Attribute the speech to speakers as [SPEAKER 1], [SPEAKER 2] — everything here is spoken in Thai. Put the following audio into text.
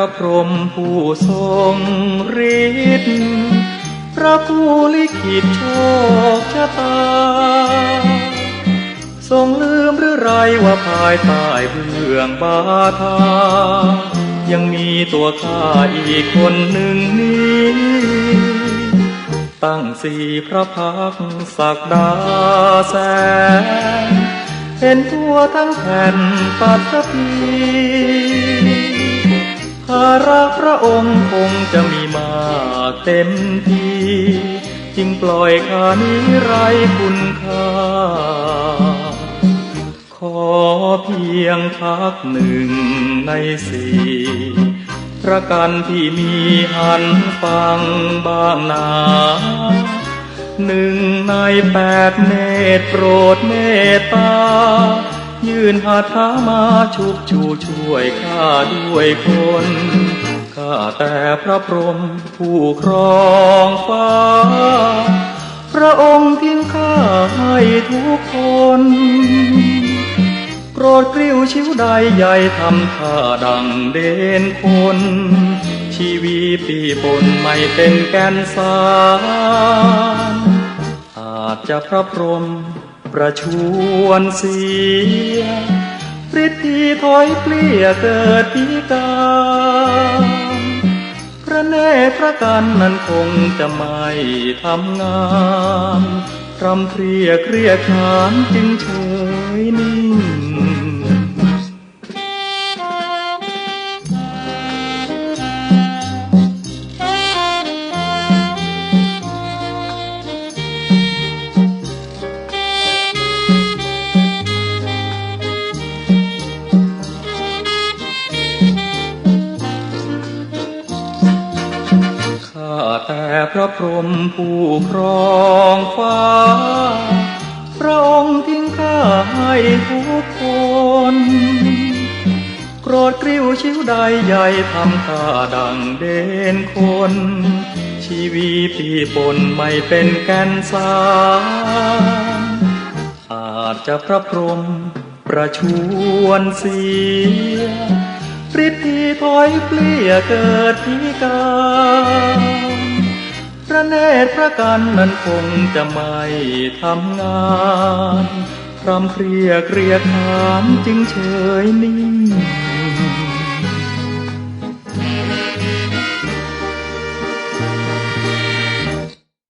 [SPEAKER 1] พระพรหมผู้ทรงฤทธิ์พระผู้ลิขิตโชคชะตา ทรงลืมหรือไรว่าภายใต้เบื้องบาทา ยังมีตัวข้าอีกคนหนึ่งนี้ ตั้งสี่พระพักศักดาแสนเห็นทั่วทั้งแผ่นปัตภี ระพระองค์คงจะมีมากเต็มทีจึงปล่อยข้านี้ไรคุณค่า ขอเพียงพักหนึ่งในสี่ประกันที่มีหันฟังบางนาหนึ่งในแปดเมตรโปรดเมตตา ยื่นหาท้ามาชุบชูช่วยข้าด้วยคนข้าแต่พระพรหมผู้ครองฟ้า พระองค์ทิ้งข้าให้ทุกคนโกรธกริ้วชิวใดใหญ่ทำท่าดังเด่นคนชีวีปีปนไม่เป็นแกนสารอาจจะพระพรหม ประชวนเสียปริทีถอยเปลี่ยเกิดพิการพระเนตรพระกันนั้นคงจะไม่ทำงานรำเพรียเครียดขานจึงเชิ แต่พระพรหมผู้ครองฟ้า พระองค์ทิ้งข้าให้ทุกคน โกรธกริ้วชิวใดใหญ่ทำข้าดังเด่นคน ชีวีปีปนไม่เป็นแกนสารอาจจะพระพรหมประชวนเสียปริธีถอยเปลี่ยเกิดพิการ พระเนตรพระกันนั้นคงจะไม่ทำงานพรำเครียเรียดถามจึงเฉยนิ่ง